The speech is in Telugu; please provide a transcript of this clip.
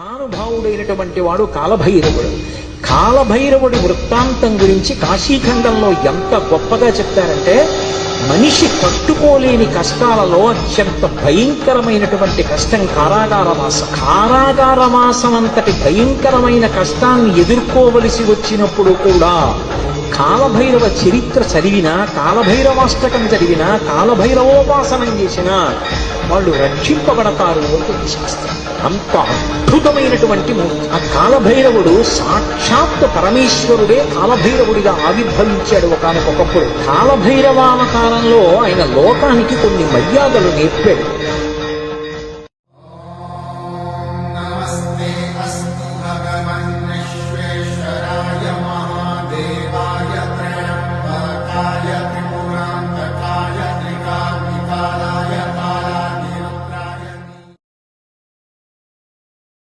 మహానుభావుడైనటువంటి వాడు కాలభైరవుడు. కాలభైరవుడి వృత్తాంతం గురించి కాశీఖండంలో ఎంత గొప్పగా చెప్తారంటే మనిషి పట్టుకోలేని కష్టాలలో అత్యంత భయంకరమైనటువంటి కష్టం కారాగారవాసం. కారాగారవాసం అంతటి భయంకరమైన కష్టాన్ని ఎదుర్కోవలసి వచ్చినప్పుడు కూడా కాలభైరవ చరిత్ర చదివినా కాలభైరవాష్టకం చదివినా కాలభైరవోపాసనం చేసినా వాళ్ళు రక్షింపబడతారు అంటుంది శాస్త్రం. అంత అద్భుతమైనటువంటి మూర్తి. ఆ కాలభైరవుడు సాక్షాత్ పరమేశ్వరుడే కాలభైరవుడిగా ఆవిర్భవించాడు ఒకనకొకప్పుడు. కాలభైరవావతారంలో ఆయన లోకానికి కొన్ని మర్యాదలు నేర్పాడు.